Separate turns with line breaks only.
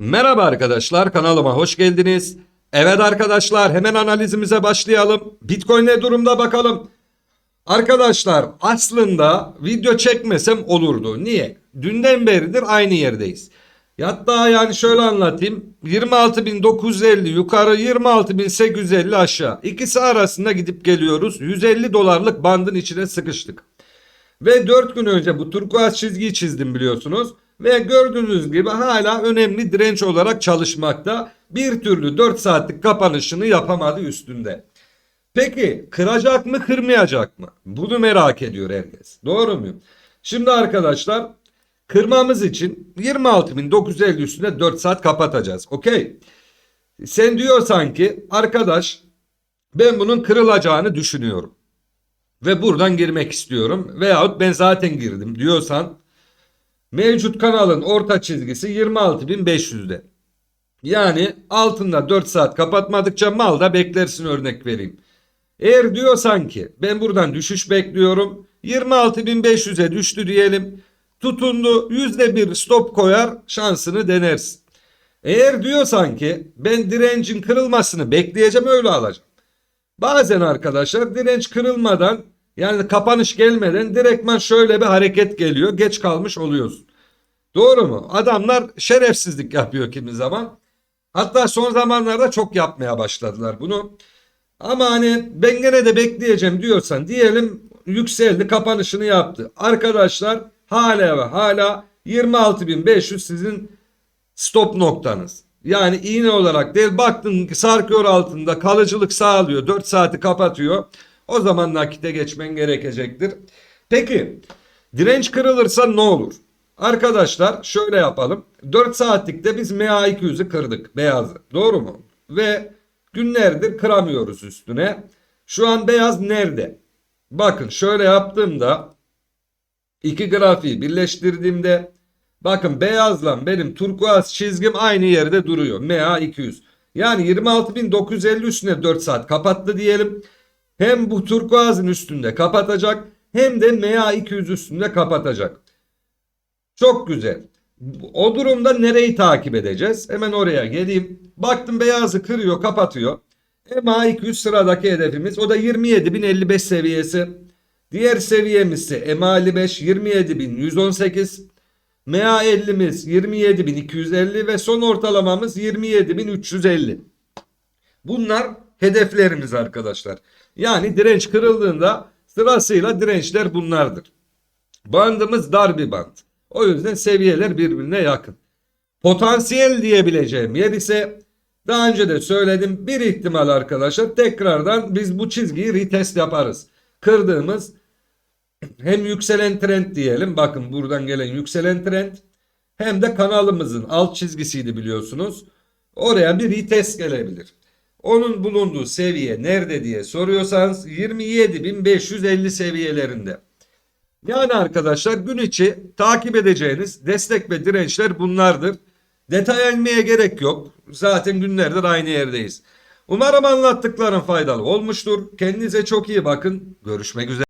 Merhaba arkadaşlar kanalıma hoş geldiniz. Evet arkadaşlar hemen analizimize başlayalım. Bitcoin ne durumda bakalım. Arkadaşlar aslında video çekmesem olurdu. Niye? Dünden beridir aynı yerdeyiz. Hatta yani şöyle anlatayım. 26.950 yukarı 26.850 aşağı. İkisi arasında gidip geliyoruz. 150 dolarlık bandın içine sıkıştık. Ve 4 gün önce bu turkuaz çizgiyi çizdim biliyorsunuz. Ve gördüğünüz gibi hala önemli direnç olarak çalışmakta. Bir türlü 4 saatlik kapanışını yapamadı üstünde. Peki kıracak mı kırmayacak mı? Bunu merak ediyor herkes. Doğru mu? Şimdi arkadaşlar kırmamız için 26.950 üstüne 4 saat kapatacağız. Okey. Sen diyorsan ki arkadaş ben bunun kırılacağını düşünüyorum. Ve buradan girmek istiyorum. Veyahut ben zaten girdim diyorsan mevcut kanalın orta çizgisi 26.500'de. Yani altında 4 saat kapatmadıkça malda beklersin örnek vereyim. Eğer diyorsan ki ben buradan düşüş bekliyorum 26.500'e düştü diyelim tutundu %1 stop koyar şansını denersin. Eğer diyorsan ki ben direncin kırılmasını bekleyeceğim öyle alacağım. Bazen arkadaşlar direnç kırılmadan yani kapanış gelmeden direktman şöyle bir hareket geliyor. Geç kalmış oluyorsun. Doğru mu? Adamlar şerefsizlik yapıyor kimi zaman. Hatta son zamanlarda çok yapmaya başladılar bunu. Ama hani ben gene de bekleyeceğim diyorsan diyelim yükseldi kapanışını yaptı. Arkadaşlar hala ve hala 26.500 sizin stop noktanız. Yani iğne olarak değil baktın sarkıyor altında kalıcılık sağlıyor 4 saati kapatıyor. O zaman nakite geçmen gerekecektir. Peki direnç kırılırsa ne olur? Arkadaşlar şöyle yapalım. 4 saatlikte biz MA200'ü kırdık beyazı doğru mu? Ve günlerdir kıramıyoruz üstüne. Şu an beyaz nerede? Bakın şöyle yaptığımda iki grafiği birleştirdiğimde bakın beyazla benim turkuaz çizgim aynı yerde duruyor. MA 200. Yani 26.950 üstüne 4 saat kapattı diyelim. Hem bu turkuazın üstünde kapatacak hem de MA 200 üstünde kapatacak. Çok güzel. O durumda nereyi takip edeceğiz? Hemen oraya geleyim. Baktım beyazı kırıyor, kapatıyor. MA 200 sıradaki hedefimiz. O da 27.055 seviyesi. Diğer seviyemiz ise MA 55 27.118. MA 50'miz 27.250 ve son ortalamamız 27.350. Bunlar hedeflerimiz arkadaşlar. Yani direnç kırıldığında sırasıyla dirençler bunlardır. Bandımız dar bir band. O yüzden seviyeler birbirine yakın. Potansiyel diyebileceğim yer ise daha önce de söyledim bir ihtimal arkadaşlar tekrardan biz bu çizgiyi retest yaparız. Kırdığımız hem yükselen trend diyelim bakın buradan gelen yükselen trend hem de kanalımızın alt çizgisiydi biliyorsunuz. Oraya bir retest gelebilir. Onun bulunduğu seviye nerede diye soruyorsanız 27.550 seviyelerinde. Yani arkadaşlar gün içi takip edeceğiniz destek ve dirençler bunlardır. Detaya inmeye gerek yok. Zaten günlerdir aynı yerdeyiz. Umarım anlattıklarım faydalı olmuştur. Kendinize çok iyi bakın. Görüşmek üzere.